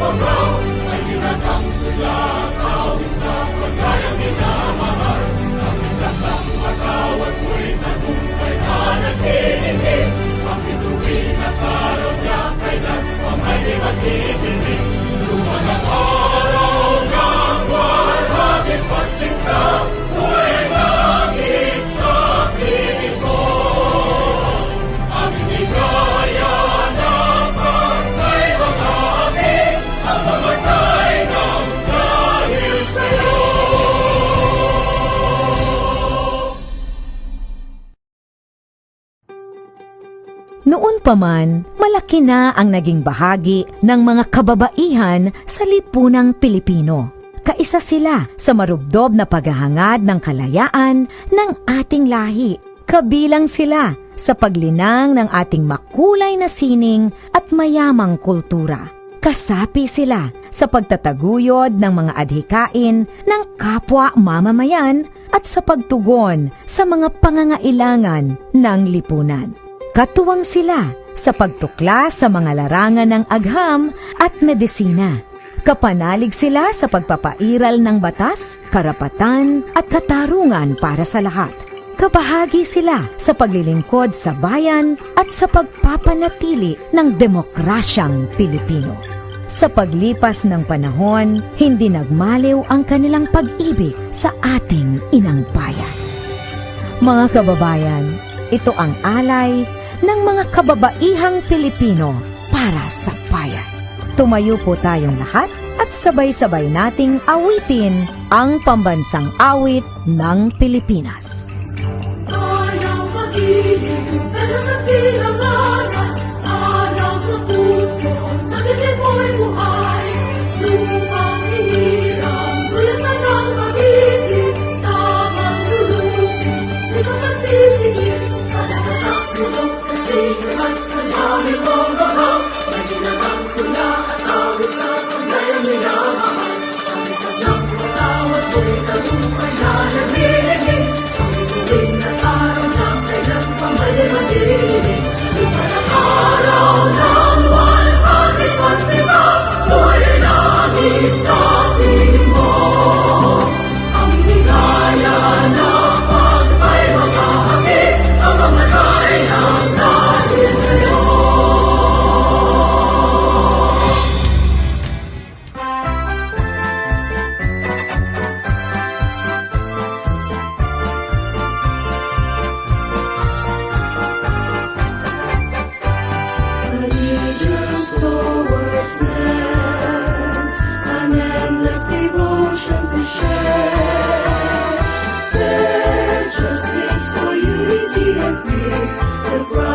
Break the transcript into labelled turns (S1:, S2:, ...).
S1: araw-araw ay hinatang nila kawit sa pagkayang minamahal. Ang isang lang patawad mo'y nagumpay ka nagtinitin. Ang ituwin at araw niya kailan pamahimatinitin.
S2: Noon pa man, malaki na ang naging bahagi ng mga kababaihan sa lipunang Pilipino. Kaisa sila sa marubdob na paghahangad ng kalayaan ng ating lahi. Kabilang sila sa paglinang ng ating makulay na sining at mayamang kultura. Kasapi sila sa pagtataguyod ng mga adhikain ng kapwa mamamayan at sa pagtugon sa mga pangangailangan ng lipunan. Katuwang sila sa pagtuklas sa mga larangan ng agham at medisina. Kapanalig sila sa pagpapairal ng batas, karapatan at katarungan para sa lahat. Kabahagi sila sa paglilingkod sa bayan at sa pagpapanatili ng demokrasyang Pilipino. Sa paglipas ng panahon, hindi nagmaliw ang kanilang pag-ibig sa ating inang bayan. Mga kababayan, ito ang alay ng mga kababaihang Pilipino para sa bayan. Tumayo po tayong lahat at sabay-sabay nating awitin ang pambansang awit ng Pilipinas.
S3: Ayaw sa puso, sa. the ground.